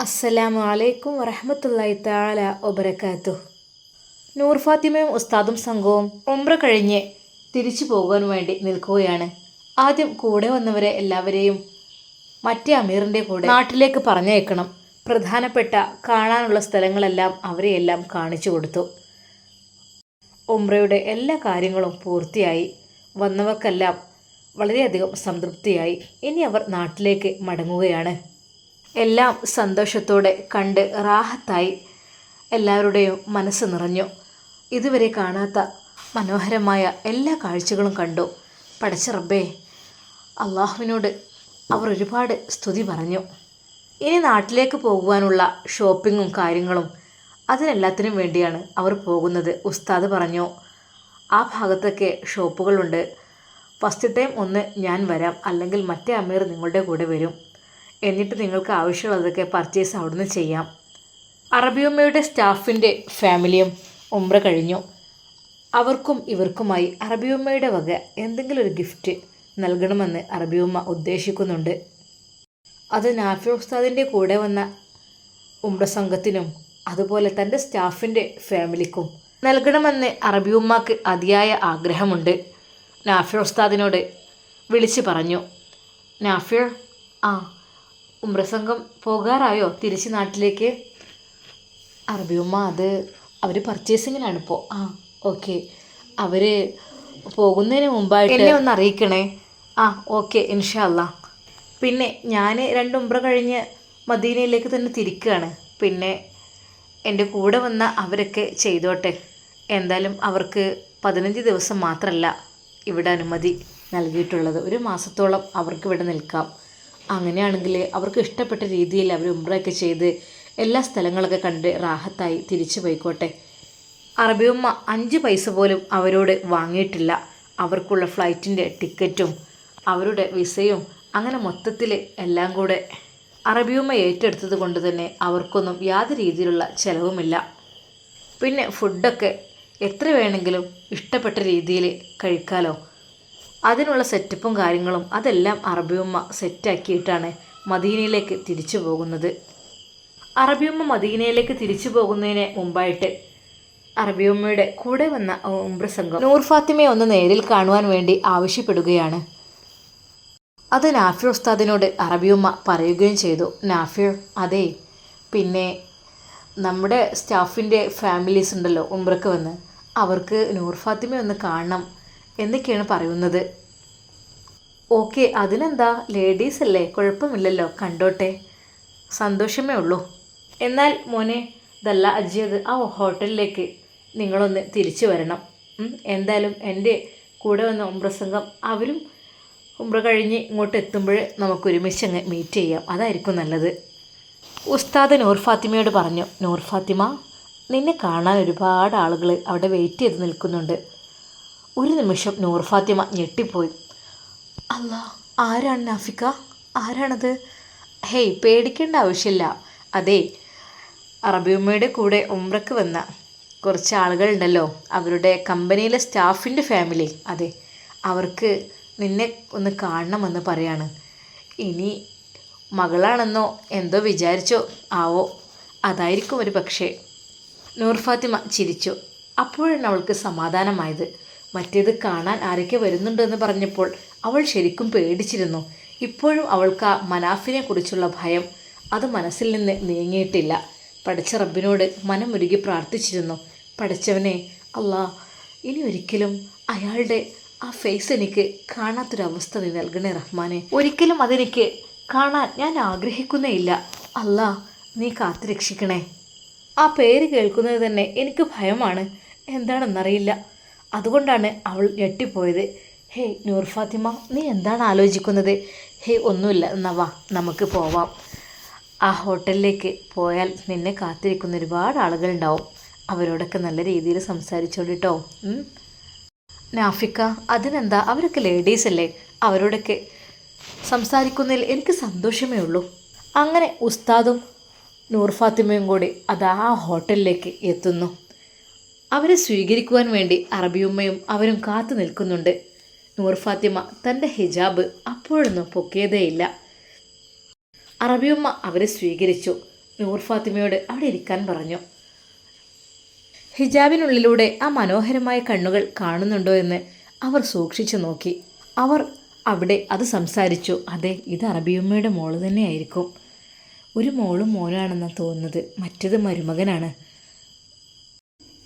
അസ്സലാമു അലൈക്കും വറഹമത്തല്ലായി താല ഒബരക്കാത്തു നൂർ ഫാത്തിമയും ഉസ്താദും സംഘവും ഒമ്പ്ര കഴിഞ്ഞ് തിരിച്ചു പോകാൻ വേണ്ടി നിൽക്കുകയാണ്. ആദ്യം കൂടെ വന്നവരെ എല്ലാവരെയും മറ്റേ അമീറിന്റെ കൂടെ നാട്ടിലേക്ക് പറഞ്ഞയക്കണം. പ്രധാനപ്പെട്ട കാണാനുള്ള സ്ഥലങ്ങളെല്ലാം അവരെയെല്ലാം കാണിച്ചു കൊടുത്തു. ഉംറയുടെ എല്ലാ കാര്യങ്ങളും പൂർത്തിയായി. വന്നവർക്കെല്ലാം വളരെയധികം സംതൃപ്തിയായി. ഇനി അവർ നാട്ടിലേക്ക് മടങ്ങുകയാണ്. എല്ലാം സന്തോഷത്തോടെ കണ്ട് റാഹത്തായി എല്ലാവരുടെയും മനസ്സ് നിറഞ്ഞു. ഇതുവരെ കാണാത്ത മനോഹരമായ എല്ലാ കാഴ്ചകളും കണ്ടു. പടച്ച റബ്ബേ അള്ളാഹുവിനോട് അവർ ഒരുപാട് സ്തുതി പറഞ്ഞു. ഇനി നാട്ടിലേക്ക് പോകുവാനുള്ള ഷോപ്പിങ്ങും കാര്യങ്ങളും അതിനെല്ലാത്തിനും വേണ്ടിയാണ് അവർ പോകുന്നത് ഉസ്താദ് പറഞ്ഞു. ആ ഭാഗത്തൊക്കെ ഷോപ്പുകളുണ്ട്. ഫസ്റ്റ് ടൈം ഒന്ന് ഞാൻ വരാം അല്ലെങ്കിൽ മറ്റേ അമീർ നിങ്ങളുടെ കൂടെ വരും. എന്നിട്ട് നിങ്ങൾക്ക് ആവശ്യമുള്ളതൊക്കെ പർച്ചേസ് അവിടുന്ന് ചെയ്യാം. അറബിയമ്മയുടെ സ്റ്റാഫിന്റെ ഫാമിലിയും ഉമ്ര കഴിഞ്ഞു. അവർക്കും ഇവർക്കുമായി അറബിയമ്മയുടെ വക എന്തെങ്കിലും ഒരു ഗിഫ്റ്റ് നൽകണമെന്ന് അറബിയമ്മ ഉദ്ദേശിക്കുന്നുണ്ട്. അത് നാഫി ഉസ്താദിന്റെ കൂടെ വന്ന ഉമ്ര സംഘത്തിനും അതുപോലെ തന്റെ സ്റ്റാഫിന്റെ ഫാമിലിക്കും നൽകണമെന്ന് അറബിയുമ്മക്ക് അതിയായ ആഗ്രഹമുണ്ട്. നാഫിർ ഉസ്താദിനോട് വിളിച്ച് പറഞ്ഞു നാഫിർ ആ ഉംറ സംഘം പോകാറായോ? തിരിച്ച് നാട്ടിലേക്ക്? അറബിയുമ്മ അത് അവർ പർച്ചേസിങ്ങിനാണ് ഇപ്പോൾ ആ ഓക്കെ അവർ പോകുന്നതിന് മുമ്പായിട്ട് എന്നെ ഒന്ന് അറിയിക്കണേ. ആ ഓക്കെ ഇൻഷാല്ല പിന്നെ ഞാൻ രണ്ട് ഉംറ കഴിഞ്ഞ് മദീനയിലേക്ക് തന്നെ തിരിക്കുകയാണ് പിന്നെ എന്റെ കൂടെ വന്ന അവരൊക്കെ ചെയ്തോട്ടെ. എന്തായാലും അവർക്ക് പതിനഞ്ച് ദിവസം മാത്രമല്ല ഇവിടെ അനുമതി നൽകിയിട്ടുള്ളത്. ഒരു മാസത്തോളം അവർക്ക് ഇവിടെ നിൽക്കാം. അങ്ങനെയാണെങ്കിൽ അവർക്ക് ഇഷ്ടപ്പെട്ട രീതിയിൽ അവർ ഉംറയൊക്കെ ചെയ്ത് എല്ലാ സ്ഥലങ്ങളൊക്കെ കണ്ട് റാഹത്തായി തിരിച്ചു പോയിക്കോട്ടെ. അറബിയമ്മ അഞ്ച് പൈസ പോലും അവരോട് വാങ്ങിയിട്ടില്ല. അവർക്കുള്ള ഫ്ലൈറ്റിന്റെ ടിക്കറ്റും അവരുടെ വിസയും അങ്ങനെ മൊത്തത്തിൽ എല്ലാം കൂടെ അറബിയമ്മ ഏറ്റെടുത്തത് കൊണ്ട് തന്നെ അവർക്കൊന്നും യാതൊരു രീതിയിലുള്ള ചിലവുമില്ല. പിന്നെ ഫുഡൊക്കെ എത്ര വേണമെങ്കിലും ഇഷ്ടപ്പെട്ട രീതിയിൽ കഴിക്കാലോ. അതിനുള്ള സെറ്റപ്പും കാര്യങ്ങളും അതെല്ലാം അറബിയമ്മ സെറ്റാക്കിയിട്ടാണ് മദീനയിലേക്ക് തിരിച്ചു പോകുന്നത്. അറബിയമ്മ മദീനയിലേക്ക് തിരിച്ചു പോകുന്നതിന് മുമ്പായിട്ട് അറബിയമ്മയുടെ കൂടെ വന്ന ഉംബ്ര സംഘം നൂർ ഫാത്തിമയെ ഒന്ന് നേരിൽ കാണുവാൻ വേണ്ടി ആവശ്യപ്പെടുകയാണ്. അത് നാഫി ഉസ്താദിനോട് അറബിയമ്മ പറയുകയും ചെയ്തു നാഫി അതെ പിന്നെ നമ്മുടെ സ്റ്റാഫിന്റെ ഫാമിലീസ് ഉണ്ടല്ലോ ഉംബ്രക്ക് വന്ന് അവർക്ക് നൂർ ഫാത്തിമ ഒന്ന് കാണണം എന്നൊക്കെയാണ് പറയുന്നത്. ഓക്കെ അതിനെന്താ? ലേഡീസ് അല്ലേ? കുഴപ്പമില്ലല്ലോ. കണ്ടോട്ടെ. സന്തോഷമേ ഉള്ളൂ. എന്നാൽ മോനെ ഇതല്ല അജിയത് ആ ഹോട്ടലിലേക്ക് നിങ്ങളൊന്ന് തിരിച്ചു വരണം. എന്തായാലും എന്റെ കൂടെ വന്ന ഉമ്രസംഘം അവരും ഉംറ കഴിഞ്ഞ് ഇങ്ങോട്ട് എത്തുമ്പോൾ നമുക്ക് ഒരുമിച്ച് അങ്ങ് മീറ്റ് ചെയ്യാം. അതായിരിക്കും നല്ലത്. ഉസ്താദ് നൂർ ഫാത്തിമയോട് പറഞ്ഞു നൂർ ഫാത്തിമ നിന്നെ കാണാൻ ഒരുപാട് ആളുകൾ അവിടെ വെയിറ്റ് ചെയ്ത് നിൽക്കുന്നുണ്ട്. ഒരു നിമിഷം നൂർ ഫാത്തിമ ഞെട്ടിപ്പോയി. അല്ല ആരാണ് നാഫിക്ക? ആരാണത്? ഹേയ് പേടിക്കേണ്ട ആവശ്യമില്ല. അതെ അറബിയമ്മയുടെ കൂടെ ഉംറക്ക് വന്ന കുറച്ച് ആളുകളുണ്ടല്ലോ. അവരുടെ കമ്പനിയിലെ സ്റ്റാഫിന്റെ ഫാമിലി. അതെ അവർക്ക് നിന്നെ ഒന്ന് കാണണമെന്ന് പറയാണ്. ഇനി മകളാണെന്നോ എന്തോ വിചാരിച്ചോ ആവോ? അതായിരിക്കും ഒരു പക്ഷേ. നൂർ ഫാത്തിമ ചിരിച്ചു. അപ്പോഴാണ് അവൾക്ക് സമാധാനമായത്. മറ്റേത് കാണാൻ ആരൊക്കെ വരുന്നുണ്ടെന്ന് പറഞ്ഞപ്പോൾ അവൾ ശരിക്കും പേടിച്ചിരുന്നു. ഇപ്പോഴും അവൾക്ക് ആ മനാഫിനെ കുറിച്ചുള്ള ഭയം അത് മനസ്സിൽ നിന്ന് നീങ്ങിയിട്ടില്ല. പഠിച്ച റബ്ബിനോട് മനമുരുകി പ്രാർത്ഥിച്ചിരുന്നു. പഠിച്ചവനെ അല്ലാ ഇനി ഒരിക്കലും അയാളുടെ ആ ഫേസ് എനിക്ക് കാണാത്തൊരവസ്ഥ നീ നൽകണേ റഹ്മാനെ. ഒരിക്കലും അതെനിക്ക് കാണാൻ ഞാൻ ആഗ്രഹിക്കുന്നേ ഇല്ല. അല്ലാ നീ കാത്തുരക്ഷിക്കണേ ആ പേര് കേൾക്കുന്നത് തന്നെ എനിക്ക് ഭയമാണ്. എന്താണെന്നറിയില്ല. അതുകൊണ്ടാണ് അവൾ ഞെട്ടിപ്പോയത്. ഹേ നൂർ ഫാത്തിമ നീ എന്താണ് ആലോചിക്കുന്നത്? ഹേ ഒന്നുമില്ല. എന്നാ വാ നമുക്ക് പോവാം. ആ ഹോട്ടലിലേക്ക് പോയാൽ നിന്നെ കാത്തിരിക്കുന്ന ഒരുപാട് ആളുകൾ ഉണ്ടാവും അവരോടൊക്കെ നല്ല രീതിയിൽ സംസാരിച്ചോണ്ടിട്ടോ. നാഫിക്ക അതിനെന്താ? അവരൊക്കെ ലേഡീസ് അല്ലേ? അവരോടൊക്കെ സംസാരിക്കുന്നതിൽ എനിക്ക് സന്തോഷമേ ഉള്ളൂ. അങ്ങനെ ഉസ്താദും നൂർ ഫാത്തിമയും കൂടി അത് ആ ഹോട്ടലിലേക്ക് എത്തുന്നു. അവരെ സ്വീകരിക്കുവാൻ വേണ്ടി അറബിയുമ്മയും അവരും കാത്തു നിൽക്കുന്നുണ്ട്. നൂർ ഫാത്തിമ തന്റെ ഹിജാബ് അപ്പോഴൊന്നും പൊക്കിയതേയില്ല. അറബിയുമ്മ അവരെ സ്വീകരിച്ചു. നൂർ ഫാത്തിമയോട് അവിടെ ഇരിക്കാൻ പറഞ്ഞു. ഹിജാബിനുള്ളിലൂടെ ആ മനോഹരമായ കണ്ണുകൾ കാണുന്നുണ്ടോ എന്ന് അവർ സൂക്ഷിച്ചു നോക്കി. അവർ അവിടെ അത് സംസാരിച്ചു. അതെ ഇത് അറബിയമ്മയുടെ മോൾ തന്നെയായിരിക്കും. ഒരു മോളും മോനാണെന്നാണ് തോന്നുന്നത്. മറ്റത് മരുമകനാണ്.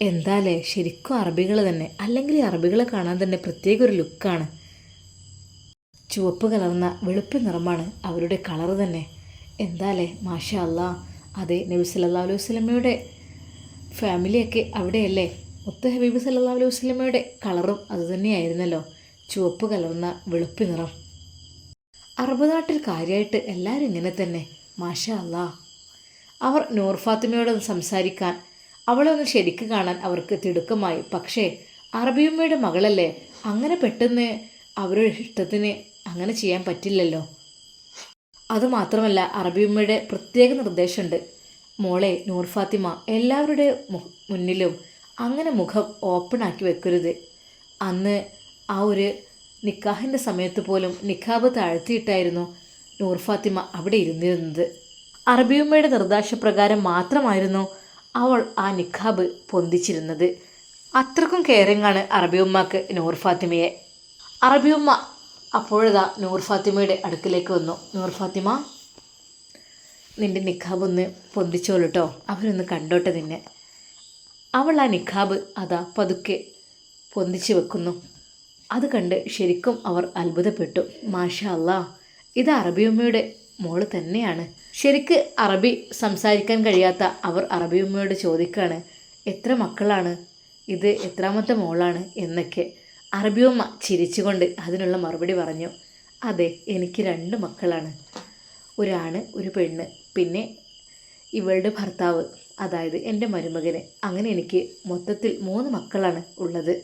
എന്താലേ ശരിക്കും അറബികൾ തന്നെ അല്ലെങ്കിൽ അറബികളെ കാണാൻ തന്നെ പ്രത്യേക ഒരു ലുക്കാണ്. ചുവപ്പ് കലർന്ന വെളുപ്പ് നിറമാണ് അവരുടെ കളർ തന്നെ. എന്താലേ മാഷ അല്ലാ അതെ നബി സല്ലാ അലൈഹി വസ്ലമയുടെ ഫാമിലിയൊക്കെ അവിടെയല്ലേ? മുത്ത ഹബീബ് സല്ലാ അലൈഹി വസ്ലമയുടെ കളറും അതുതന്നെയായിരുന്നല്ലോ ചുവപ്പ് കലർന്ന വെളുപ്പ് നിറം. അറബ് നാട്ടിൽ കാര്യമായിട്ട് എല്ലാവരും ഇങ്ങനെ തന്നെ മാഷ അല്ലാ അവർ നൂർ ഫാത്തിമയോട് സംസാരിക്കാൻ അവളെ ഒന്ന് ശരിക്ക് കാണാൻ അവർക്ക് തിടുക്കമായി. പക്ഷേ അറബിയമ്മയുടെ മകളല്ലേ? അങ്ങനെ പെട്ടെന്ന് അവരുടെ ഇഷ്ടത്തിന് അങ്ങനെ ചെയ്യാൻ പറ്റില്ലല്ലോ. അതുമാത്രമല്ല അറബിയമ്മയുടെ പ്രത്യേക നിർദ്ദേശമുണ്ട്. മോളെ നൂർ ഫാത്തിമ എല്ലാവരുടെ മുന്നിലും അങ്ങനെ മുഖം ഓപ്പൺ ആക്കി വെക്കരുത്. അന്ന് ആ ഒരു നിക്കാഹിന്റെ സമയത്ത് പോലും നിക്കാബ് താഴ്ത്തിയിട്ടായിരുന്നു നൂർ ഫാത്തിമ അവിടെ ഇരുന്നിരുന്നത്. അറബിയമ്മയുടെ നിർദ്ദേശപ്രകാരം മാത്രമായിരുന്നു അവൾ ആ നിഖാബ് പൊന്തിച്ചിരുന്നത്. അത്രക്കും കെയറിങ്ങാണ് അറബിയമ്മക്ക് നൂർ ഫാത്തിമയെ. അറബിയമ്മ അപ്പോഴതാ നൂർ ഫാത്തിമയുടെ അടുക്കിലേക്ക് വന്നു. നൂർ ഫാത്തിമ നിന്റെ നിഖാബ് ഒന്ന് പൊന്തിച്ചോളൂ കേട്ടോ അവരൊന്ന് കണ്ടോട്ടെ നിന്നെ. അവൾ ആ നിഖാബ് അതാ പതുക്കെ പൊന്തിച്ച് വെക്കുന്നു. അത് കണ്ട് ശരിക്കും അവർ അത്ഭുതപ്പെട്ടു. മാഷ അല്ലാ ഇത് അറബിയമ്മയുടെ മോൾ തന്നെയാണ്. ശരിക്ക് അറബി സംസാരിക്കാൻ കഴിയാത്ത അവർ അറബി ഉമ്മയോട് ചോദിക്കുകയാണ് എത്ര മക്കളാണ്? ഇത് എത്രാമത്തെ മോളാണ്? എന്നൊക്കെ. അറബി ഉമ്മ ചിരിച്ചുകൊണ്ട് അതിനുള്ള മറുപടി പറഞ്ഞു അതെ എനിക്ക് രണ്ട് മക്കളാണ്. ഒരാണ് ഒരു പെണ്ണ്. പിന്നെ ഇവളുടെ ഭർത്താവ് അതായത് എന്റെ മരുമകന്. അങ്ങനെ എനിക്ക് മൊത്തത്തിൽ മൂന്ന് മക്കളാണ് ഉള്ളത്.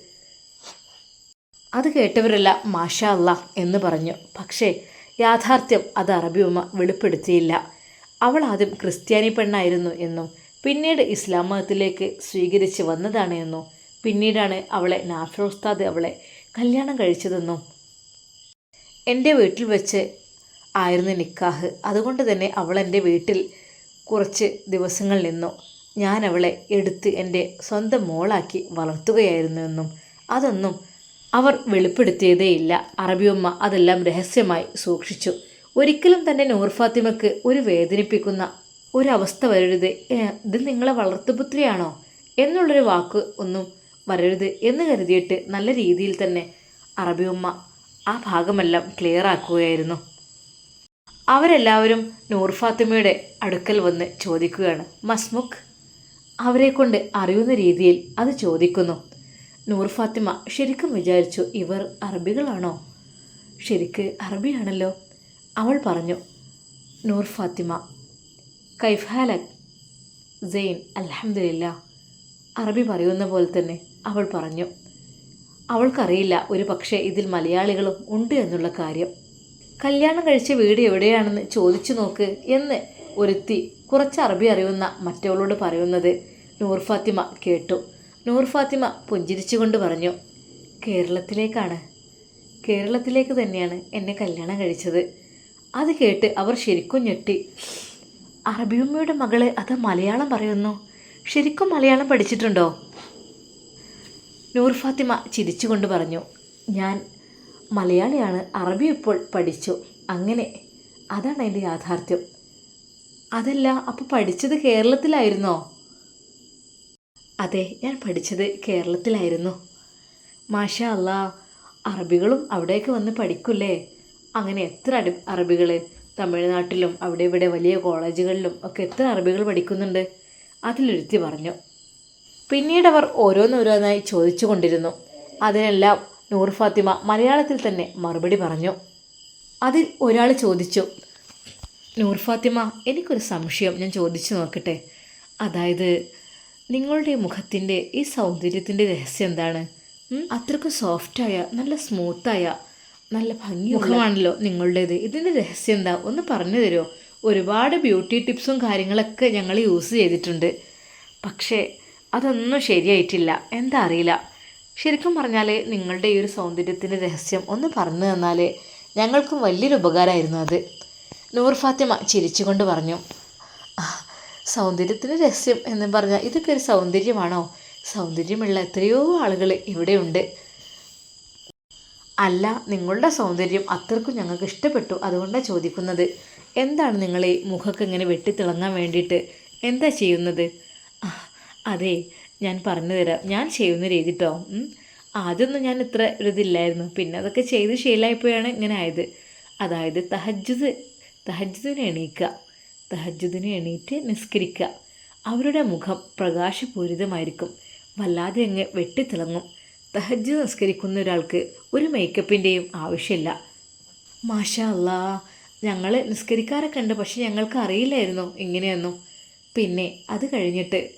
അത് കേട്ടവരല്ല മാഷ അല്ല എന്ന് പറഞ്ഞു. പക്ഷേ യാഥാർത്ഥ്യം അത് അറബി ഉമ്മ വെളിപ്പെടുത്തിയില്ല. അവൾ ആദ്യം ക്രിസ്ത്യാനി പെണ്ണായിരുന്നു എന്നും പിന്നീട് ഇസ്ലാം മതത്തിലേക്ക് സ്വീകരിച്ച് വന്നതാണ് എന്നും പിന്നീടാണ് അവളെ നാഫോസ്താദ് അവളെ കല്യാണം കഴിച്ചതെന്നും. എന്റെ വീട്ടിൽ വെച്ച് ആയിരുന്നു നിക്കാഹ്. അതുകൊണ്ട് തന്നെ അവൾ എന്റെ വീട്ടിൽ കുറച്ച് ദിവസങ്ങൾ നിന്നു. ഞാൻ അവളെ എടുത്ത് എന്റെ സ്വന്തം മോളാക്കി വളർത്തുകയായിരുന്നു എന്നും അതൊന്നും അവർ വെളിപ്പെടുത്തിയതേയില്ല അറബിയമ്മ അതെല്ലാം രഹസ്യമായി സൂക്ഷിച്ചു. ഒരിക്കലും തന്നെ നൂർ ഫാത്തിമക്ക് ഒരു വേദനിപ്പിക്കുന്ന ഒരവസ്ഥ വരരുത്. "ഏ, ഇത് നിങ്ങളെ വളർത്തുപുത്രിയാണോ എന്നുള്ളൊരു വാക്ക് ഒന്നും വരരുത് എന്ന് കരുതിയിട്ട് നല്ല രീതിയിൽ തന്നെ അറബിയമ്മ ആ ഭാഗമെല്ലാം ക്ലിയർ ആക്കുകയായിരുന്നു. അവരെല്ലാവരും നൂർ ഫാത്തിമയുടെ അടുക്കൽ വന്ന് ചോദിക്കുകയാണ്. മസ്മുഖ് അവരെക്കൊണ്ട് അറിയുന്ന രീതിയിൽ അത് ചോദിക്കുന്നു. നൂർ ഫാത്തിമ ശരിക്കും വിചാരിച്ചു ഇവർ അറബികളാണോ? ശരിക്ക് അറബിയാണല്ലോ. അവൾ പറഞ്ഞു നൂർ ഫാത്തിമ കൈഫാലക് സെയിൻ അലഹമില്ല അറബി പറയുന്ന പോലെ തന്നെ അവൾ പറഞ്ഞു അവൾക്കറിയില്ല ഒരു പക്ഷേ ഇതിൽ മലയാളികളും ഉണ്ട് എന്നുള്ള കാര്യം. കല്യാണം കഴിച്ച വീട് എവിടെയാണെന്ന് ചോദിച്ചു നോക്ക് എന്ന് ഒരുത്തി കുറച്ച് അറബി അറിയുന്ന മറ്റവളോട് പറയുന്നത് നൂർ ഫാത്തിമ കേട്ടു. നൂർ ഫാത്തിമ പുഞ്ചിരിച്ചുകൊണ്ട് പറഞ്ഞു കേരളത്തിലേക്കാണ്. കേരളത്തിലേക്ക് തന്നെയാണ് എന്നെ കല്യാണം കഴിച്ചത്. അത് കേട്ട് അവർ ശരിക്കും ഞെട്ടി. അറബിയമ്മയുടെ മകൾ അത് മലയാളം പറയുന്നു. ശരിക്കും മലയാളം പഠിച്ചിട്ടുണ്ടോ? നൂർ ഫാത്തിമ ചിരിച്ചുകൊണ്ട് പറഞ്ഞു ഞാൻ മലയാളിയാണ്. അറബി ഇപ്പോൾ പഠിച്ചു. അങ്ങനെ അതാണ് എന്റെ യാഥാർത്ഥ്യം. അതല്ല അപ്പോൾ പഠിച്ചത് കേരളത്തിലായിരുന്നോ? അതെ ഞാൻ പഠിച്ചത് കേരളത്തിലായിരുന്നു. മാഷ അല്ല അറബികളും അവിടേക്ക് വന്ന് പഠിക്കൂലേ അങ്ങനെ എത്ര അടി അറബികൾ തമിഴ്നാട്ടിലും അവിടെ ഇവിടെ വലിയ കോളേജുകളിലും ഒക്കെ എത്ര അറബികൾ പഠിക്കുന്നുണ്ട്? അതിലൊരുത്തി പറഞ്ഞു. പിന്നീട് അവർ ഓരോന്നോരോന്നായി ചോദിച്ചു കൊണ്ടിരുന്നു. അതിനെല്ലാം നൂർ ഫാത്തിമ മലയാളത്തിൽ തന്നെ മറുപടി പറഞ്ഞു. അതിൽ ഒരാൾ ചോദിച്ചു നൂർ ഫാത്തിമ എനിക്കൊരു സംശയം ഞാൻ ചോദിച്ചു നോക്കട്ടെ. അതായത് നിങ്ങളുടെ മുഖത്തിന്റെ ഈ സൗന്ദര്യത്തിന്റെ രഹസ്യം എന്താണ്? അത്രയ്ക്ക് സോഫ്റ്റായ നല്ല സ്മൂത്തായ നല്ല ഭംഗി മുഖമാണല്ലോ നിങ്ങളുടേത്. ഇതിന്റെ രഹസ്യം എന്താ? ഒന്ന് പറഞ്ഞു തരുമോ? ഒരുപാട് ബ്യൂട്ടി ടിപ്സും കാര്യങ്ങളൊക്കെ ഞങ്ങൾ യൂസ് ചെയ്തിട്ടുണ്ട്. പക്ഷേ അതൊന്നും ശരിയായിട്ടില്ല. എന്താ അറിയില്ല. ശരിക്കും പറഞ്ഞാൽ നിങ്ങളുടെ ഈ ഒരു സൗന്ദര്യത്തിന്റെ രഹസ്യം ഒന്ന് പറഞ്ഞു തന്നാൽ ഞങ്ങൾക്കും വലിയൊരു ഉപകാരമായിരുന്നു അത്. നൂർ ഫാത്തിമ ചിരിച്ചുകൊണ്ട് പറഞ്ഞു. സൗന്ദര്യത്തിന് രഹസ്യം എന്ന് പറഞ്ഞാൽ ഇതൊക്കെ ഒരു സൗന്ദര്യമാണോ? സൗന്ദര്യമുള്ള എത്രയോ ആളുകൾ ഇവിടെയുണ്ട്. അല്ല നിങ്ങളുടെ സൗന്ദര്യം അത്രക്കും ഞങ്ങൾക്ക് ഇഷ്ടപ്പെട്ടു. അതുകൊണ്ടാണ് ചോദിക്കുന്നത്. എന്താണ് നിങ്ങളെ ഈ മുഖമൊക്കെ ഇങ്ങനെ വെട്ടിത്തിളങ്ങാൻ വേണ്ടിയിട്ട് എന്താ ചെയ്യുന്നത്? അതെ ഞാൻ പറഞ്ഞു തരാം. ഞാൻ ചെയ്യുന്ന രീതി കേട്ടോ. ആദ്യമൊന്നും ഞാൻ ഇത്ര ഒരിതില്ലായിരുന്നു. പിന്നെ അതൊക്കെ ചെയ്ത് ശീലമായപ്പോഴാണ് ഇങ്ങനെ ആയത്. അതായത് തഹജ്ജുദ് തഹജ്ജുദിന് എണീക്കുക തഹജ്ജുദിന് എണീറ്റ് നിസ്കരിക്കുക. അവരുടെ മുഖം പ്രകാശപൂരിതമായിരിക്കും. വല്ലാതെ അങ്ങ് വെട്ടിത്തിളങ്ങും. തഹജ് നിസ്കരിക്കുന്ന ഒരാൾക്ക് ഒരു മേക്കപ്പിന്റെയും ആവശ്യമില്ല. മാഷാ അല്ലാ ഞങ്ങൾ നിസ്കരിക്കാറൊക്കെ ഉണ്ട്. പക്ഷെ ഞങ്ങൾക്ക് അറിയില്ലായിരുന്നു ഇങ്ങനെയൊന്നും. പിന്നെ അത് കഴിഞ്ഞിട്ട്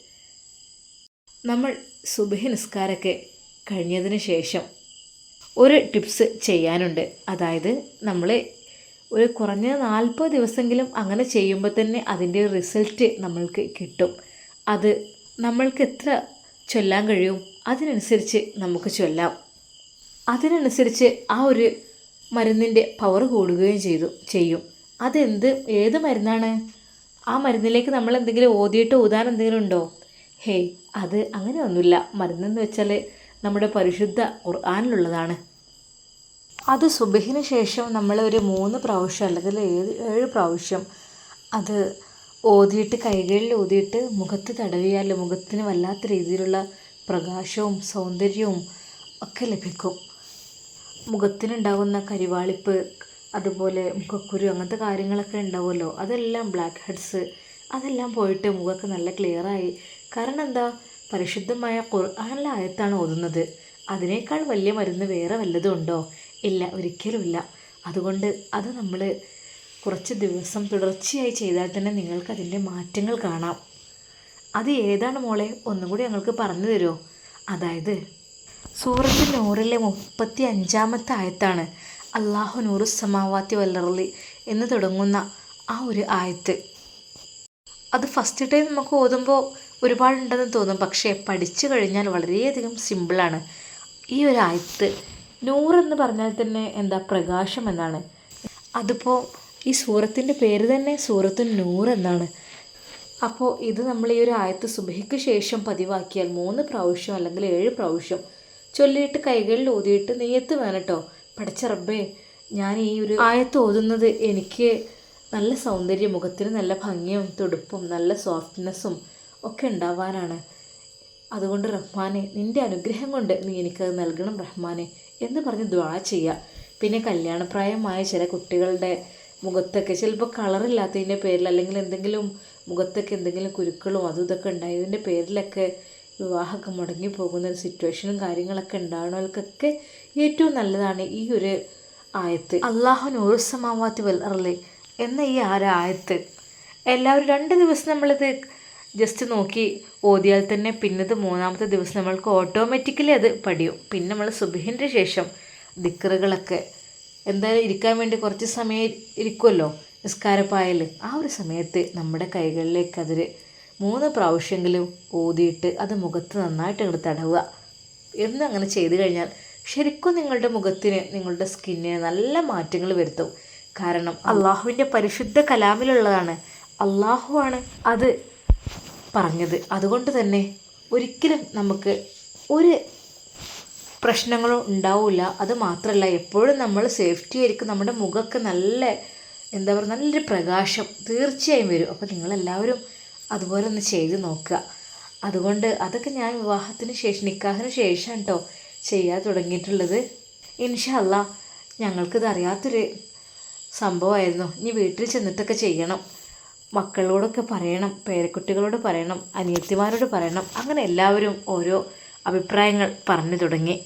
നമ്മൾ സുബഹി നിസ്കാരമൊക്കെ കഴിഞ്ഞതിന് ശേഷം ഒരു ടിപ്സ് ചെയ്യാനുണ്ട്. അതായത് നമ്മൾ ഒരു കുറഞ്ഞ നാൽപ്പത് ദിവസമെങ്കിലും അങ്ങനെ ചെയ്യുമ്പോൾ തന്നെ അതിന്റെ റിസൾട്ട് നമ്മൾക്ക് കിട്ടും. അത് നമ്മൾക്ക് എത്ര ചൊല്ലാൻ കഴിയും അതിനനുസരിച്ച് നമുക്ക് ചൊല്ലാം. അതിനനുസരിച്ച് ആ ഒരു മരുന്നിന്റെ പവർ കൂടുകയും ചെയ്തു ചെയ്യും. അതെന്ത് ഏത് മരുന്നാണ്? ആ മരുന്നിലേക്ക് നമ്മൾ എന്തെങ്കിലും ഓതിയിട്ട് ഊതാൻ എന്തെങ്കിലും ഉണ്ടോ? ഹേയ് അത് അങ്ങനെ അങ്ങനെയൊന്നുമില്ല മരുന്നെന്ന് വെച്ചാൽ നമ്മുടെ പരിശുദ്ധ ഖുർആാനിലുള്ളതാണ്. അത് സുബഹിന് ശേഷം നമ്മൾ ഒരു മൂന്ന് പ്രാവശ്യം അല്ലെങ്കിൽ ഏഴ് ഏഴ് പ്രാവശ്യം അത് ഓതിയിട്ട് കൈകളിൽ ഓതിയിട്ട് മുഖത്ത് തടവിയാൽ മുഖത്തിന് വല്ലാത്ത രീതിയിലുള്ള പ്രകാശവും സൗന്ദര്യവും ഒക്കെ ലഭിക്കും. മുഖത്തിനുണ്ടാകുന്ന കരിവാളിപ്പ് അതുപോലെ മുഖക്കുരു അങ്ങനത്തെ കാര്യങ്ങളൊക്കെ ഉണ്ടാവുമല്ലോ. അതെല്ലാം ബ്ലാക്ക് ഹെഡ്സ് അതെല്ലാം പോയിട്ട് മുഖമൊക്കെ നല്ല ക്ലിയറായി കാരണം എന്താ? പരിശുദ്ധമായ ഖുർആാനിലെ ആയത്താണ് ഓതുന്നത്. അതിനേക്കാൾ വലിയ മരുന്ന് വേറെ വല്ലതും ഉണ്ടോ? ഇല്ല ഒരിക്കലുമില്ല അതുകൊണ്ട് അത് നമ്മൾ കുറച്ച് ദിവസം തുടർച്ചയായി ചെയ്താൽ തന്നെ നിങ്ങൾക്ക് അതിന്റെ മാറ്റങ്ങൾ കാണാം. അത് ഏതാണ് മോളെ? ഒന്നും കൂടി ഞങ്ങൾക്ക് പറഞ്ഞു തരുമോ? അതായത് സൂറത്ത് നൂറിലെ മുപ്പത്തി അഞ്ചാമത്തെ ആയത്താണ് അള്ളാഹു നൂറു സമാവാത്തി വല്ലറലി എന്ന് തുടങ്ങുന്ന ആ ഒരു ആയത്ത്. അത് ഫസ്റ്റ് ടൈം നമുക്ക് ഓതുമ്പോൾ ഒരുപാടുണ്ടെന്ന് തോന്നും പക്ഷേ പഠിച്ചു കഴിഞ്ഞാൽ വളരെയധികം സിമ്പിളാണ് ഈ ഒരു ആയത്ത് നൂറെന്ന് പറഞ്ഞാൽ തന്നെ എന്താ പ്രകാശം എന്നാണ്. അതിപ്പോൾ ഈ സൂറത്തിന്റെ പേര് തന്നെ സൂറത്ത് നൂറ് എന്നാണ്. അപ്പോൾ ഇത് നമ്മൾ ഈ ഒരു ആയത്ത് സുബഹിക്ക് ശേഷം പതിവാക്കിയാൽ മൂന്ന് പ്രാവശ്യം അല്ലെങ്കിൽ ഏഴ് പ്രാവശ്യം ചൊല്ലിയിട്ട് കൈകളിൽ ഊതിയിട്ട് നെയ്യത്ത് വേണം കേട്ടോ. പഠിച്ച റബ്ബേ ഞാൻ ഈ ഒരു ആയത്ത് ഓതുന്നത് എനിക്ക് നല്ല സൗന്ദര്യം മുഖത്തിന് നല്ല ഭംഗിയും തുടുപ്പും നല്ല സോഫ്റ്റ്നെസ്സും ഒക്കെ ഉണ്ടാവാനാണ്. അതുകൊണ്ട് റഹ്മാനെ നിന്റെ അനുഗ്രഹം കൊണ്ട് നീ എനിക്കത് നൽകണം റഹ്മാനെ. എന്ന് പറഞ്ഞ് ദ്വാ ചെയ്യുക പിന്നെ കല്യാണപ്രായമായ ചില കുട്ടികളുടെ മുഖത്തൊക്കെ ചിലപ്പോൾ കളറില്ലാത്തതിന്റെ പേരിൽ അല്ലെങ്കിൽ എന്തെങ്കിലും മുഖത്തൊക്കെ എന്തെങ്കിലും കുരുക്കളോ അതും ഇതൊക്കെ ഉണ്ടായതിന്റെ പേരിലൊക്കെ വിവാഹമൊക്കെ മുടങ്ങി പോകുന്ന ഒരു സിറ്റുവേഷനും കാര്യങ്ങളൊക്കെ ഉണ്ടാകുന്നവർക്കൊക്കെ ഏറ്റവും നല്ലതാണ് ഈ ഒരു ആയത്ത്. അള്ളാഹു നൂറുസമാവാത്തി വല്ലറലേ എന്ന ഈ ആരായത്ത് എല്ലാവരും രണ്ട് ദിവസം നമ്മളിത് ജസ്റ്റ് നോക്കി ഓതിയാൽ തന്നെ പിന്നത് മൂന്നാമത്തെ ദിവസം നമ്മൾക്ക് ഓട്ടോമാറ്റിക്കലി അത് പഠിയും. പിന്നെ നമ്മൾ സുബിഹിന്റെ ശേഷം ദിക്കറുകളൊക്കെ എന്തായാലും ഇരിക്കാൻ വേണ്ടി കുറച്ച് സമയം ഇരിക്കുമല്ലോ നിസ്കാരപ്പായൽ ആ ഒരു സമയത്ത് നമ്മുടെ കൈകളിലേക്ക് അതിൽ മൂന്ന് പ്രാവശ്യമെങ്കിലും ഊതിയിട്ട് അത് മുഖത്ത് നന്നായിട്ട് അങ്ങോട്ട് തടവുക. എന്ന് അങ്ങനെ ചെയ്തു കഴിഞ്ഞാൽ ശരിക്കും നിങ്ങളുടെ മുഖത്തിന് നിങ്ങളുടെ സ്കിന്നിന് നല്ല മാറ്റങ്ങൾ വരുത്തും. കാരണം അള്ളാഹുവിന്റെ പരിശുദ്ധ കലാമിലുള്ളതാണ്. അള്ളാഹുവാണ് അത് പറഞ്ഞത്. അതുകൊണ്ട് തന്നെ ഒരിക്കലും നമുക്ക് ഒരു പ്രശ്നങ്ങളോ ഉണ്ടാവില്ല അത് മാത്രമല്ല എപ്പോഴും നമ്മൾ സേഫ്റ്റി ആയിരിക്കും. നമ്മുടെ മുഖമൊക്കെ നല്ല എന്താ പറയുക നല്ലൊരു പ്രകാശം തീർച്ചയായും വരും. അപ്പോൾ നിങ്ങളെല്ലാവരും അതുപോലെ ഒന്ന് ചെയ്ത് നോക്കുക. അതുകൊണ്ട് അതൊക്കെ ഞാൻ വിവാഹത്തിന് ശേഷം നിക്കാഹിന് ശേഷം കേട്ടോ ചെയ്യാൻ തുടങ്ങിയിട്ടുള്ളത്. ഇൻഷല്ല ഞങ്ങൾക്കിത് അറിയാത്തൊരു സംഭവമായിരുന്നു. ഇനി വീട്ടിൽ ചെന്നിട്ടൊക്കെ ചെയ്യണം. മക്കളോടൊക്കെ പറയണം പേരക്കുട്ടികളോട് പറയണം അനിയത്തിമാരോട് പറയണം അങ്ങനെ എല്ലാവരും ഓരോ അഭിപ്രായങ്ങൾ പറഞ്ഞു തുടങ്ങി.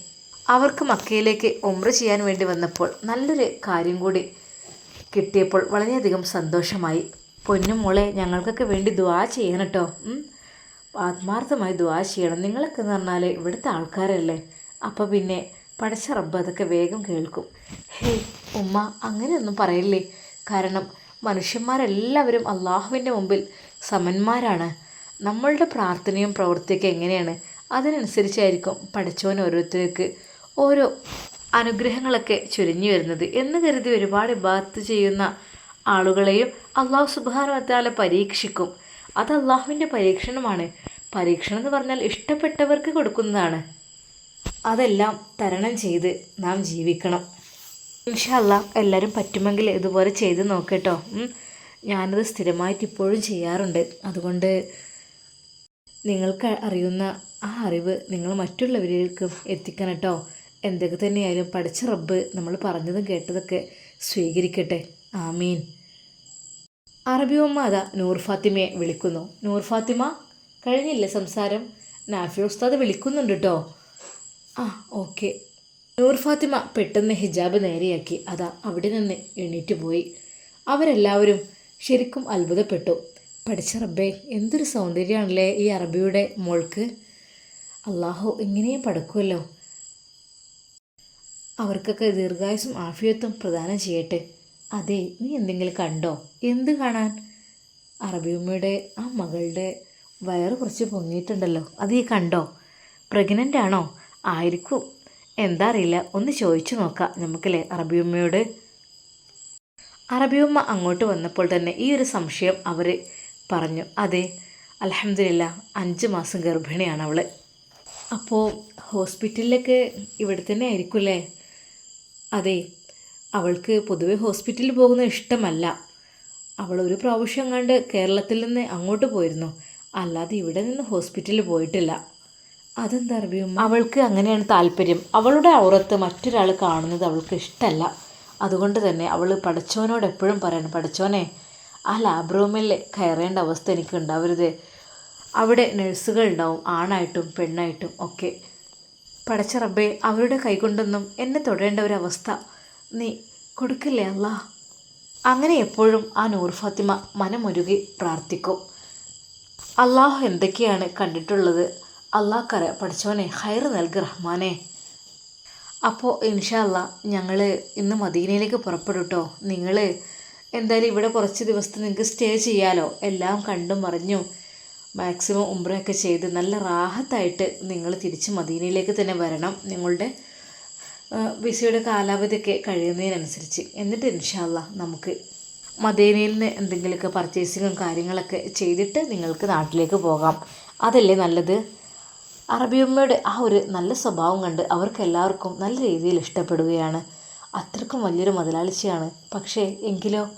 അവർക്ക് മക്കയിലേക്ക് ഒമ്ര ചെയ്യാൻ വേണ്ടി വന്നപ്പോൾ നല്ലൊരു കാര്യം കൂടി കിട്ടിയപ്പോൾ വളരെയധികം സന്തോഷമായി. പൊന്നും മോളെ ഞങ്ങൾക്കൊക്കെ വേണ്ടി ദുആ ചെയ്യണം കേട്ടോ ആത്മാർത്ഥമായി ദുആ ചെയ്യണം. നിങ്ങളൊക്കെ എന്ന് പറഞ്ഞാൽ ഇവിടുത്തെ ആൾക്കാരല്ലേ? അപ്പോൾ പിന്നെ പഠിച്ച റബ്ബ് അതൊക്കെ വേഗം കേൾക്കും. ഹേയ് ഉമ്മ അങ്ങനെയൊന്നും പറയില്ലേ? കാരണം മനുഷ്യന്മാരെല്ലാവരും അള്ളാഹുവിന്റെ മുമ്പിൽ സമന്മാരാണ്. നമ്മളുടെ പ്രാർത്ഥനയും പ്രവൃത്തിയൊക്കെ എങ്ങനെയാണ്? അതിനനുസരിച്ചായിരിക്കും പഠിച്ചവൻ ഓരോരുത്തർക്ക് ഓരോ അനുഗ്രഹങ്ങളൊക്കെ ചുരിഞ്ഞു വരുന്നത് എന്ന് കരുതി ഒരുപാട് ഇബാത്ത് ചെയ്യുന്ന ആളുകളെയും അള്ളാഹു സുബാനുവത്താല പരീക്ഷിക്കും. അത് അള്ളാഹുവിന്റെ പരീക്ഷണമാണ്. പരീക്ഷണം എന്ന് പറഞ്ഞാൽ ഇഷ്ടപ്പെട്ടവർക്ക് കൊടുക്കുന്നതാണ്. അതെല്ലാം തരണം ചെയ്ത് നാം ജീവിക്കണം. ഇൻഷല്ല എല്ലാവരും പറ്റുമെങ്കിൽ ഇതുപോലെ ചെയ്ത് നോക്കട്ടോ. ഞാനത് സ്ഥിരമായിട്ട് ഇപ്പോഴും ചെയ്യാറുണ്ട്. അതുകൊണ്ട് നിങ്ങൾക്ക് അറിയുന്ന ആ അറിവ് നിങ്ങൾ മറ്റുള്ളവരിലേക്കും എത്തിക്കണം കേട്ടോ എന്തൊക്കെ തന്നെയായാലും പഠിച്ച റബ്ബ് നമ്മൾ പറഞ്ഞതും കേട്ടതൊക്കെ സ്വീകരിക്കട്ടെ. ആമീൻ. അറബി ഉമ്മ അതാ നൂർ ഫാത്തിമയെ വിളിക്കുന്നു. നൂർ ഫാത്തിമ കഴിഞ്ഞില്ലേ സംസാരം? നാഫി ഉസ്താദ് വിളിക്കുന്നുണ്ട് കേട്ടോ ആ ഓക്കെ. നൂർ ഫാത്തിമ പെട്ടെന്ന് ഹിജാബ് നേരെയാക്കി. അതാ അവിടെ നിന്ന് എണീറ്റ് പോയി. അവരെല്ലാവരും ശരിക്കും അത്ഭുതപ്പെട്ടു. പഠിച്ച റബ്ബേ എന്തൊരു സൗന്ദര്യമാണല്ലേ ഈ അറബിയുടെ മോൾക്ക്? അള്ളാഹു ഇങ്ങനെയും പടക്കുമല്ലോ അവർക്കൊക്കെ ദീർഘായുസും ആഫിയത്വം പ്രദാനം ചെയ്യട്ടെ. അതെ നീ എന്തെങ്കിലും കണ്ടോ? എന്ത് കാണാൻ? അറബിയമ്മയുടെ ആ മകളുടെ വയറ് കുറച്ച് പൊങ്ങിയിട്ടുണ്ടല്ലോ. അത് ഈ കണ്ടോ? പ്രഗ്നന്റ് ആണോ? ആയിരിക്കും. എന്താ അറിയില്ല. ഒന്ന് ചോദിച്ചു നോക്കാം നമുക്കല്ലേ അറബിയമ്മയോട്. അറബിയമ്മ അങ്ങോട്ട് വന്നപ്പോൾ തന്നെ ഈ ഒരു സംശയം അവർ പറഞ്ഞു. അതെ അലഹമില്ല അഞ്ച് മാസം ഗർഭിണിയാണ് അവൾ അപ്പോൾ ഹോസ്പിറ്റലിലൊക്കെ ഇവിടെ തന്നെ ആയിരിക്കുമല്ലേ? അതെ അവൾക്ക് പൊതുവെ ഹോസ്പിറ്റലിൽ പോകുന്നത് ഇഷ്ടമല്ല. അവൾ ഒരു പ്രാവശ്യം കണ്ട് കേരളത്തിൽ നിന്ന് അങ്ങോട്ട് പോയിരുന്നു. അല്ലാതെ ഇവിടെ നിന്ന് ഹോസ്പിറ്റലിൽ പോയിട്ടില്ല. അതെന്താ അവൾക്ക് അങ്ങനെയാണ് താല്പര്യം. അവളുടെ ഔറത്ത് മറ്റൊരാൾ കാണുന്നത് അവൾക്ക് ഇഷ്ടമല്ല അതുകൊണ്ട് തന്നെ അവൾ പഠിച്ചവനോട് എപ്പോഴും പറയണം പഠിച്ചോനെ ആ ലാബ് റൂമിൽ കയറേണ്ട അവസ്ഥ എനിക്ക് ഉണ്ടാവരുത്. അവിടെ നഴ്സുകൾ ഉണ്ടാവും ആണായിട്ടും പെണ്ണായിട്ടും ഒക്കെ. പടച്ച റബ്ബേ അവരുടെ കൈകൊണ്ടൊന്നും എന്നെ തൊടേണ്ട ഒരവസ്ഥ നീ കൊടുക്കില്ലേ അല്ല? അങ്ങനെ എപ്പോഴും ആ നൂർ ഫാത്തിമ മനമൊരുകി പ്രാർത്ഥിക്കും. അള്ളാഹു എന്തൊക്കെയാണ് കണ്ടിട്ടുള്ളത്? അള്ളാഹ്ക്കറ പഠിച്ചവനെ ഹൈർ നൽകി റഹ്മാനെ. അപ്പോൾ ഇൻഷല്ല ഞങ്ങൾ ഇന്ന് മദീനയിലേക്ക് പുറപ്പെടും കേട്ടോ നിങ്ങൾ എന്തായാലും ഇവിടെ കുറച്ച് ദിവസത്തെ നിങ്ങൾക്ക് സ്റ്റേ ചെയ്യാലോ. എല്ലാം കണ്ടും മറിഞ്ഞു മാക്സിമം ഉംറയൊക്കെ ചെയ്ത് നല്ല റാഹത്തായിട്ട് നിങ്ങൾ തിരിച്ച് മദീനയിലേക്ക് തന്നെ വരണം. നിങ്ങളുടെ വിസയുടെ കാലാവധിയൊക്കെ കഴിയുന്നതിനനുസരിച്ച്. എന്നിട്ട് ഇൻഷാല്ല നമുക്ക് മദീനയിൽ നിന്ന് എന്തെങ്കിലുമൊക്കെ പർച്ചേസിങ്ങും കാര്യങ്ങളൊക്കെ ചെയ്തിട്ട് നിങ്ങൾക്ക് നാട്ടിലേക്ക് പോകാം. അതല്ലേ നല്ലത്? അറബിയമ്മയുടെ ആ ഒരു നല്ല സ്വഭാവം കണ്ട് അവർക്ക് എല്ലാവർക്കും നല്ല രീതിയിൽ ഇഷ്ടപ്പെടുകയാണ്. അത്രക്കും വലിയൊരു മുതലാളിച്ചയാണ്. പക്ഷേ എങ്കിലോ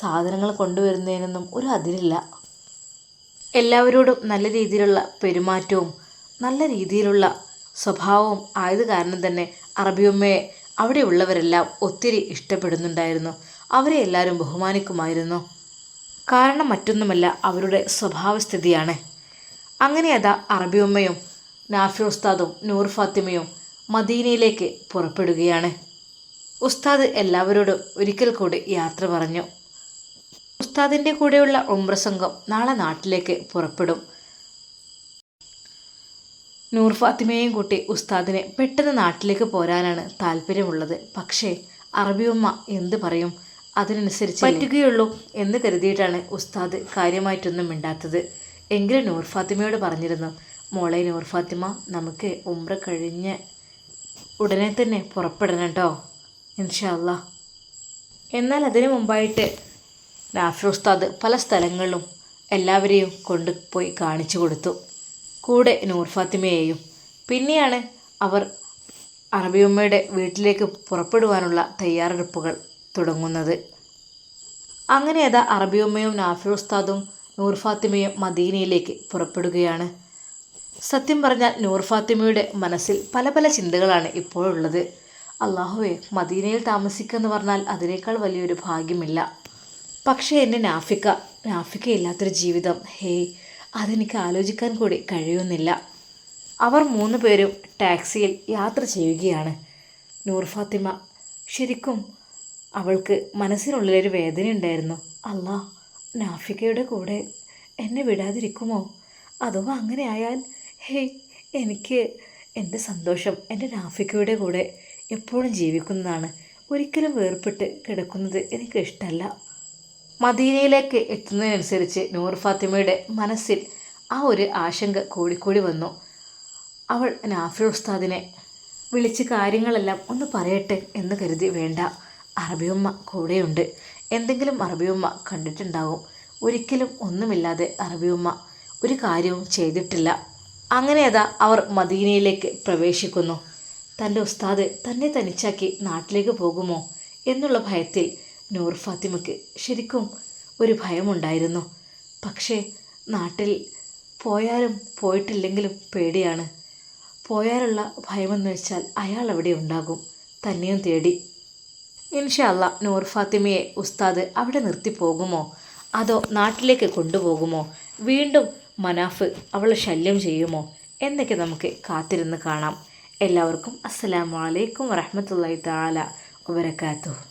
സാധനങ്ങൾ കൊണ്ടുവരുന്നതിനൊന്നും ഒരു അതിരില്ല. എല്ലാവരോടും നല്ല രീതിയിലുള്ള പെരുമാറ്റവും നല്ല രീതിയിലുള്ള സ്വഭാവവും ആയത് കാരണം തന്നെ അറബിയമ്മയെ അവിടെയുള്ളവരെല്ലാം ഒത്തിരി ഇഷ്ടപ്പെടുന്നുണ്ടായിരുന്നു. അവരെ എല്ലാവരും ബഹുമാനിക്കുമായിരുന്നു. കാരണം മറ്റൊന്നുമല്ല അവരുടെ സ്വഭാവസ്ഥിതിയാണ്. അങ്ങനെ അതാ അറബിയമ്മയും നാഫി ഉസ്താദും നൂർ ഫാത്തിമയും മദീനയിലേക്ക് പുറപ്പെടുകയാണ്. ഉസ്താദ് എല്ലാവരോടും ഒരിക്കൽ കൂടി യാത്ര പറഞ്ഞു. ഉസ്താദിന്റെ കൂടെയുള്ള ഉമ്ര സംഘം നാളെ നാട്ടിലേക്ക് പുറപ്പെടും. നൂർ ഫാത്തിമയെയും കൂട്ടി ഉസ്താദിനെ പെട്ടെന്ന് നാട്ടിലേക്ക് പോരാനാണ് താല്പര്യമുള്ളത്. പക്ഷേ അറബിയമ്മ എന്ത് പറയും? അതിനനുസരിച്ച് പറ്റുകയുള്ളൂ എന്ന് കരുതിയിട്ടാണ് ഉസ്താദ് കാര്യമായിട്ടൊന്നും മിണ്ടാത്തത്. എങ്കിലും നൂർ ഫാത്തിമയോട് പറഞ്ഞിരുന്നു മോളെ നൂർ ഫാത്തിമ നമുക്ക് ഉംറ കഴിഞ്ഞ് ഉടനെ തന്നെ പുറപ്പെടണം കേട്ടോ ഇൻഷാ അല്ലാ എന്നാൽ അതിനു മുമ്പായിട്ട് നാഫി ഉസ്താദ് പല സ്ഥലങ്ങളിലും എല്ലാവരെയും കൊണ്ടുപോയി കാണിച്ചു കൊടുത്തു. കൂടെ നൂർ ഫാത്തിമയെയും. പിന്നെയാണ് അവർ അറബിയമ്മയുടെ വീട്ടിലേക്ക് പുറപ്പെടുവാനുള്ള തയ്യാറെടുപ്പുകൾ തുടങ്ങുന്നത്. അങ്ങനെ അതാ അറബിയമ്മയും നാഫി ഉസ്താദും നൂർ ഫാത്തിമയും മദീനയിലേക്ക് പുറപ്പെടുകയാണ്. സത്യം പറഞ്ഞാൽ നൂർ ഫാത്തിമയുടെ മനസ്സിൽ പല പല ചിന്തകളാണ് ഇപ്പോഴുള്ളത്. അള്ളാഹുവെ മദീനയിൽ താമസിക്കുക എന്ന് പറഞ്ഞാൽ അതിനേക്കാൾ വലിയൊരു ഭാഗ്യമില്ല. പക്ഷേ എന്റെ നാഫിക്ക ഇല്ലാത്തൊരു ജീവിതം ഹേയ് അതെനിക്ക് ആലോചിക്കാൻ കൂടി കഴിയുന്നില്ല. അവർ മൂന്ന് പേരും ടാക്സിയിൽ യാത്ര ചെയ്യുകയാണ്. നൂർ ഫാത്തിമ ശരിക്കും അവൾക്ക് മനസ്സിനുള്ളിലൊരു വേദനയുണ്ടായിരുന്നു. അല്ലാ നാഫിക്കയുടെ കൂടെ എന്നെ വിടാതിരിക്കുമോ? അഥവാ അങ്ങനെ ആയാൽ ഹേയ് എനിക്ക് എന്റെ സന്തോഷം എന്റെ നാഫിക്കയുടെ കൂടെ എപ്പോഴും ജീവിക്കുന്നതാണ്. ഒരിക്കലും വേർപെട്ട് കിടക്കുന്നത് എനിക്ക് ഇഷ്ടമല്ല മദീനയിലേക്ക് എത്തുന്നതിനനുസരിച്ച് നൂർ ഫാത്തിമയുടെ മനസ്സിൽ ആ ഒരു ആശങ്ക കൂടിക്കൂടി വന്നു. അവൾ നാഫി ഉസ്താദിനെ വിളിച്ച് കാര്യങ്ങളെല്ലാം ഒന്ന് പറയട്ടെ എന്ന് കരുതി വേണ്ട. അറബിയമ്മ കൂടെയുണ്ട്. എന്തെങ്കിലും അറബിയമ്മ കണ്ടിട്ടുണ്ടാവും. ഒരിക്കലും ഒന്നുമില്ലാതെ അറബിയമ്മ ഒരു കാര്യവും ചെയ്തിട്ടില്ല. അങ്ങനെ അതാ അവർ മദീനയിലേക്ക് പ്രവേശിക്കുന്നു. തന്റെ ഉസ്താദ് തന്നെ തനിച്ചാക്കി നാട്ടിലേക്ക് പോകുമോ എന്നുള്ള ഭയത്തിൽ നൂർ ഫാത്തിമയ്ക്ക് ശരിക്കും ഒരു ഭയമുണ്ടായിരുന്നു. പക്ഷേ നാട്ടിൽ പോയാലും പോയിട്ടില്ലെങ്കിലും പേടിയാണ്. പോയാലുള്ള ഭയമെന്ന് വെച്ചാൽ അയാൾ അവിടെ ഉണ്ടാകും തന്നെയും തേടി. ഇൻഷല്ല നൂർ ഫാത്തിമയെ ഉസ്താദ് അവിടെ നിർത്തി പോകുമോ അതോ നാട്ടിലേക്ക് കൊണ്ടുപോകുമോ? വീണ്ടും മനാഫ് അവളെ ശല്യം ചെയ്യുമോ എന്നൊക്കെ നമുക്ക് കാത്തിരുന്ന് കാണാം. എല്ലാവർക്കും അസ്സലാമു അലൈക്കും വറഹ്മത്തുള്ളാഹി തആല വബറകാതുഹു.